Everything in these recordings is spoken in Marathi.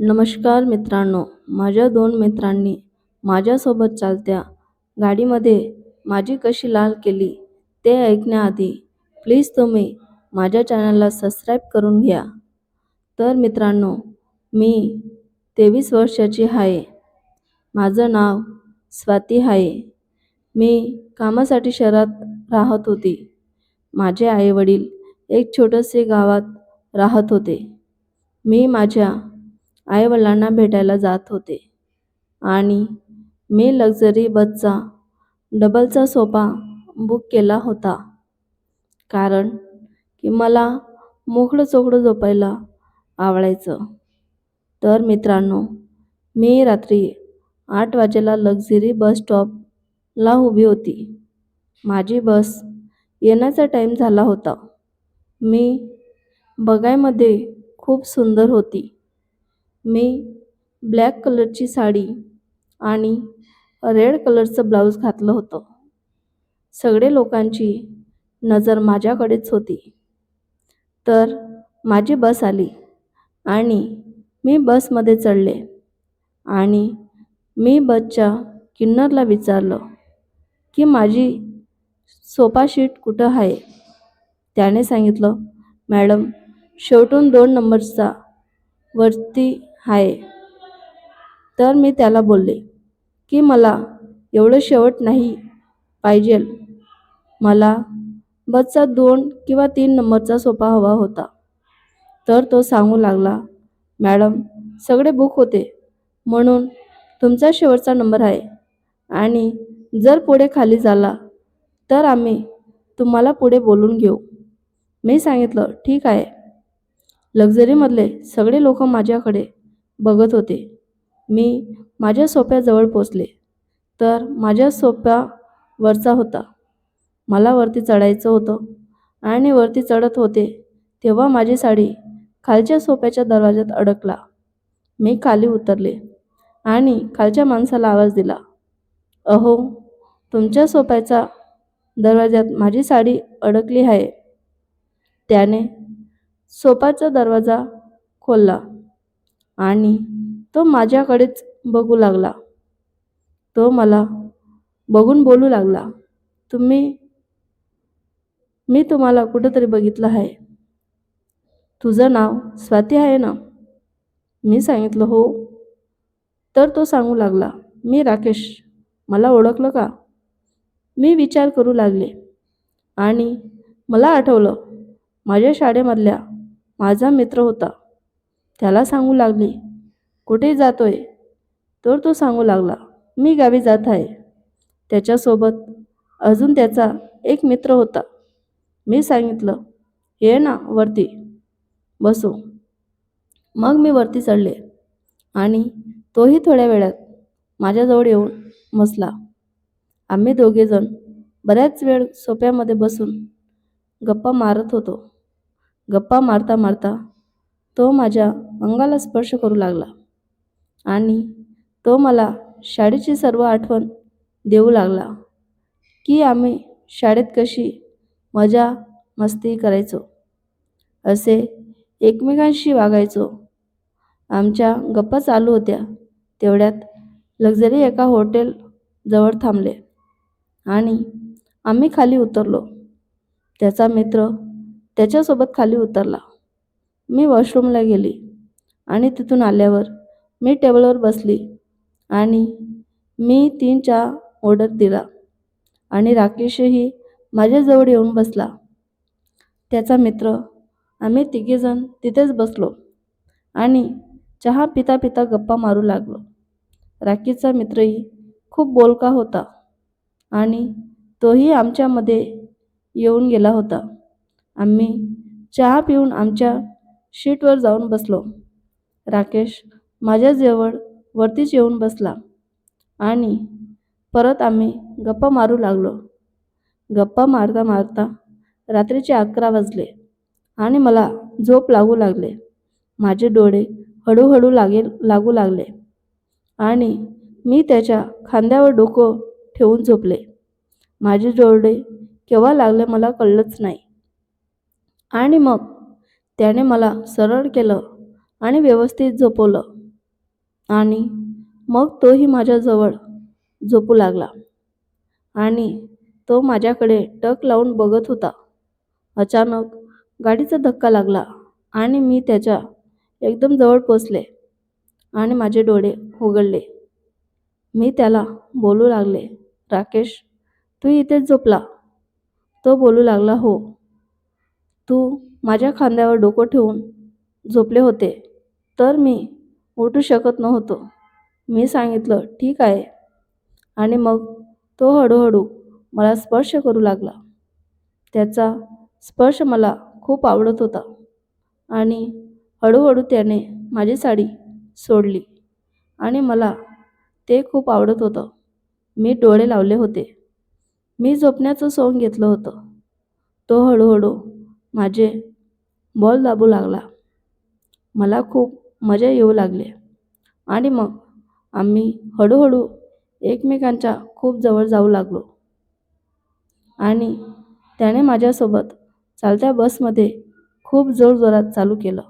नमस्कार मित्रांनो माझ्या दोन मित्रांनी माझ्यासोबत चालत्या गाडीमध्ये माझी कशी लाल केली ते ऐकण्याआधी प्लीज तुम्ही माझ्या चॅनलला सबस्क्राईब करून घ्या. तर मित्रांनो मी तेवीस वर्षाची आहे. माझं नाव स्वाती आहे. मी कामासाठी शहरात राहत होती. माझे आईवडील एक छोटंसे गावात राहत होते. मी माझ्या आईवडिलांना भेटायला जात होते. आणि मी लक्झरी बसचा डबलचा सोफा बुक केला होता. कारण की मला मोकळं चोकडं झोपायला आवडायचं. तर मित्रांनो मी रात्री आठ वाजेला लक्झरी बस स्टॉपला उभी होती. माझी बस येण्याचा टाईम झाला होता. मी बघायमध्ये खूप सुंदर होती. मी ब्लॅक कलरची साडी आणि रेड कलरचं ब्लाऊज घातलं होतं. सगळे लोकांची नजर माझ्याकडेच होती. तर माझी बस आली आणि मी बसमध्ये चढले आणि मी बसच्या किन्नरला विचारलं की माझी सोफा शीट कुठं आहे? त्याने सांगितलं मॅडम शेवटून दोन नंबरचा वरती आहे तर मी त्याला बोलले की मला एवढं शेवट नाही पाहिजेल मला बसचा दोन किंवा तीन नंबरचा सोफा हवा होता. तर तो सांगू लागला मॅडम सगळे बुक होते. म्हणून तुमचा शेवटचा नंबर आहे. आणि जर पुढे खाली झाला तर आम्ही तुम्हाला पुढे बोलून घेऊ. मी सांगितलं ठीक आहे. लक्झरीमधले सगळे लोक माझ्याकडे बघत होते. मी माझ्या सोप्याजवळ पोचले. तर माझ्या सोप्या वरचा होता. मला वरती चढायचं होतं. आणि वरती चढत होते तेव्हा माझी साडी खालच्या सोप्याच्या दरवाज्यात अडकला. मी खाली उतरले आणि खालच्या माणसाला आवाज दिला. अहो तुमच्या सोप्याचा दरवाज्यात माझी साडी अडकली आहे. त्याने सोपाचा दरवाजा खोलला. आणि तो माझ्याकडेच बघू लागला. तो मला बघून बोलू लागला तुम्ही मी तुम्हाला कुठंतरी बघितलं आहे. तुझं नाव स्वाती आहे ना? मी सांगितलं हो. तर तो सांगू लागला मी राकेश मला ओळखलं का? मी विचार करू लागले आणि मला आठवलं माझ्या शाळेमधल्या माझा मित्र होता. त्याला सांगू लागली कुठे जातोय? तर तो सांगू लागला मी गावी जात आहे. त्याच्यासोबत अजून त्याचा एक मित्र होता. मी सांगितलं ये ना वरती बसू. मग मी वरती चढले आणि तोही थोड्या वेळात माझ्याजवळ येऊन बसला. आम्ही दोघेजण बऱ्याच वेळ सोप्यामध्ये बसून गप्पा मारत होतो. गप्पा मारता मारता तो माझ्या अंगाला स्पर्श करू लागला आणि तो मला शाळेची सर्व आठवण देऊ लागला की आम्ही शाळेत कशी मजा मस्ती करायचो असे एकमेकांशी वागायचो. आमच्या गप्पा चालू होत्या तेवढ्यात लक्झरी एका हॉटेल जवळ थांबले आणि आम्ही खाली उतरलो. त्याचा मित्र त्याच्यासोबत खाली उतरला. मी वॉशरूमला गेली आणि तिथून आल्यावर मी टेबलवर बसली आणि मी तीन चहा ऑर्डर दिला आणि राकेशही माझ्याजवळ येऊन बसला. त्याचा मित्र आम्ही तिघेजण तिथेच बसलो आणि चहा पिता पिता गप्पा मारू लागलो. राकेशचा मित्रही खूप बोलका होता आणि तोही आमच्यामध्ये येऊन गेला होता. आम्ही चहा पिऊन आमच्या शीटवर जाऊन बसलो. राकेश माझ्याजवळ वरतीच येऊन बसला आणि परत आम्ही गप्पा मारू लागलो. गप्पा मारता मारता रात्रीचे अकरा वाजले आणि मला झोप लागू लागले. माझे डोळे हळूहळू लागेल लागू लागले आणि मी त्याच्या खांद्यावर डोकं ठेवून झोपले. माझे डोळे केव्हा लागले मला कळलंच नाही. आणि मग त्याने मला सरळ केलं आणि व्यवस्थित झोपवलं. आणि मग तोही माझ्याजवळ झोपू लागला. आणि तो माझ्याकडे टक लावून बघत होता. अचानक गाडीचा धक्का लागला आणि मी त्याच्या एकदम जवळ पोचले आणि माझे डोळे उघडले. मी त्याला बोलू लागले राकेश तू इथेच झोपला. तो बोलू लागला हो. तू माझ्या खांद्यावर डोकं ठेवून झोपले होते. तर मी उठू शकत नव्हतो. मी सांगितलं ठीक आहे. आणि मग तो हळूहळू मला स्पर्श करू लागला. त्याचा स्पर्श मला खूप आवडत होता. आणि हळूहळू त्याने माझी साडी सोडली. आणि मला ते खूप आवडत होतं. मी डोळे लावले होते. मी झोपण्याचं सोंग घेतलं होतं. तो हळूहळू माझे बॉल दाबू लागला. मला खूप मजा येऊ लागली. आणि मग आम्ही हळूहळू एकमेकांच्या खूप जवळ जाऊ लागलो. आणि त्याने माझ्यासोबत चालत्या बसमध्ये खूप जोरजोरात चालू केलं.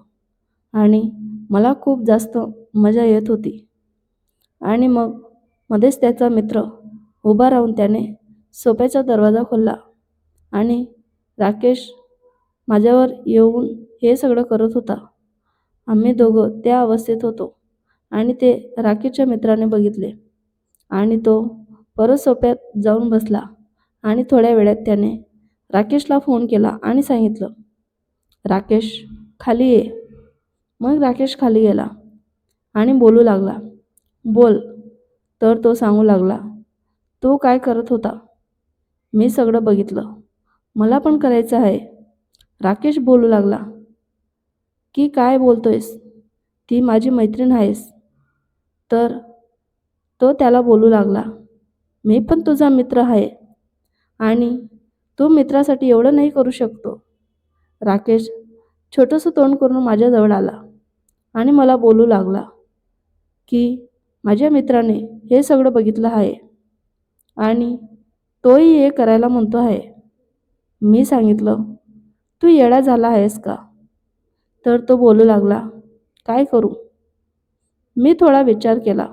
आणि मला खूप जास्त मजा येत होती. आणि मग मध्येच त्याचा मित्र उभा राहून त्याने सोप्याचा दरवाजा खोलला. आणि राकेश माझ्यावर येऊन हे सगळं करत होता. आम्ही दोघं त्या अवस्थेत होतो आणि ते राकेशच्या मित्राने बघितले. आणि तो परत सोप्यात जाऊन बसला आणि थोड्या वेळात त्याने राकेशला फोन केला आणि सांगितलं राकेश खाली ये. मग राकेश खाली गेला आणि बोलू लागला बोल. तर तो सांगू लागला तो काय करत होता? मी सगळं बघितलं. मला पण करायचं आहे. राकेश बोलू लागला की काय बोलतोयस? ती माझी मैत्रीण आहेस. तर तो त्याला बोलू लागला मी पण तुझा मित्र आहे आणि तू मित्रासाठी एवढं नाही करू शकतो. राकेश छोटंसं तोंड करून माझ्याजवळ आला आणि मला बोलू लागला की माझ्या मित्राने हे सगळं बघितलं आहे आणि तोही हे करायला म्हणतो आहे. मी सांगितलं तू येडा झाला आहेस का? तर तो बोलू लागला काय करू? मी थोडा विचार केला.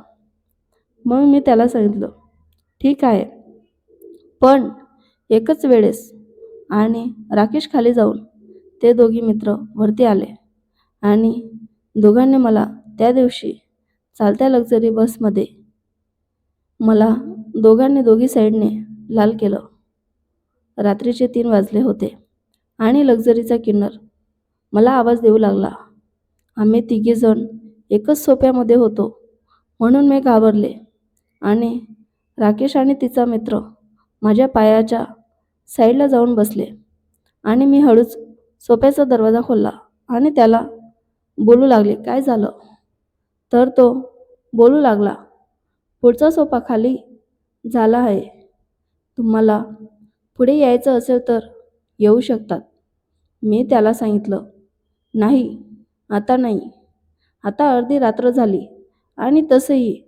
मग मी त्याला सांगितलं ठीक आहे पण एकच वेळेस आणि राकेश खाली जाऊन ते दोघी मित्र वरती आले आणि दोघांनी मला त्या दिवशी चालत्या लक्झरी बसमध्ये मला दोघांनी दोघी साईडने लाल केलं. रात्रीचे तीन वाजले होते. आणि लक्झरीचा किन्नर. मला आवाज देऊ लागला. आम्ही तिघेजण एकच सोप्यामध्ये होतो म्हणून मी घाबरले. आणि राकेश आणि तिचा मित्र माझ्या पायाच्या साईडला जाऊन बसले. आणि मी हळूच सोप्याचा दरवाजा खोलला आणि त्याला बोलू लागले काय झालं? तर तो बोलू लागला पुढचा सोपा खाली झाला आहे. तुम्हाला पुढे यायचं असेल तर येऊ शकतात. मी त्याला सांगितलं नाही आता नाही. आता अर्धी रात्र झाली आणि तसंही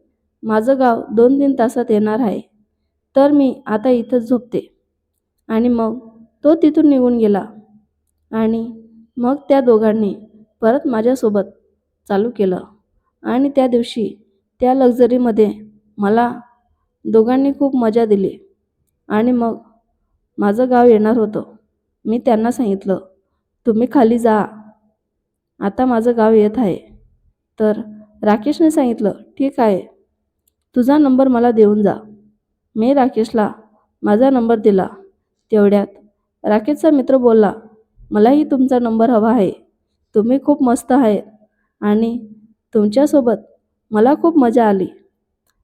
माझं गाव दोन तीन तासात येणार आहे. तर मी आता इथंच झोपते. आणि मग तो तिथून निघून गेला आणि मग त्या दोघांनी परत माझ्यासोबत चालू केलं. आणि त्या दिवशी त्या लक्झरीमध्ये मला दोघांनी खूप मजा दिली आणि मग माझं गाव येणार होतं. मी त्यांना सांगितलं तुम्ही खाली जा. आता माझं गाव येत आहे. तर राकेशने सांगितलं ठीक आहे. तुझा नंबर मला देऊन जा. मी राकेशला माझा नंबर दिला. तेवढ्यात राकेशचा मित्र बोलला मलाही तुमचा नंबर हवा आहे. तुम्ही खूप मस्त आहे आणि तुमच्यासोबत मला खूप मजा आली.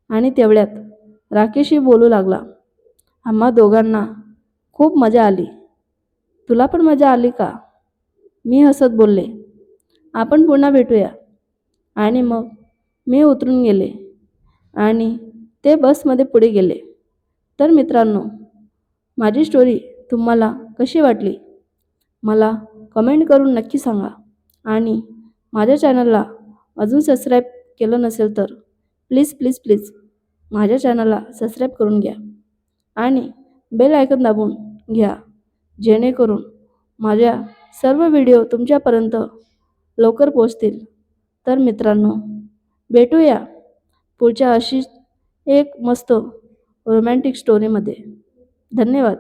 आणि तेवढ्यात राकेशही बोलू लागला. आम्हा दोघांना खूप मजा आली. तुला पण मजा आली का? मी हसत बोलले. आपण पुन्हा भेटूया. आणि मग मी उतरून गेले. आणि ते बसमध्ये पुढे गेले. तर मित्रांनो माझी स्टोरी तुम्हाला कशी वाटली? मला कमेंट करून नक्की सांगा. आणि माझ्या चॅनलला अजून सबस्क्राईब केलं नसेल तर प्लीज प्लीज प्लीज माझ्या चॅनलला सबस्क्राईब करून घ्या. आणि बेल आयकन दाबून घ्या. जेणेकरून माझ्या सर्व व्हिडिओ तुमच्यापर्यंत लवकर पोचतील तर मित्रांनो भेटूया पुढच्या अशीच एक मस्त रोमॅन्टिक स्टोरीमध्ये धन्यवाद.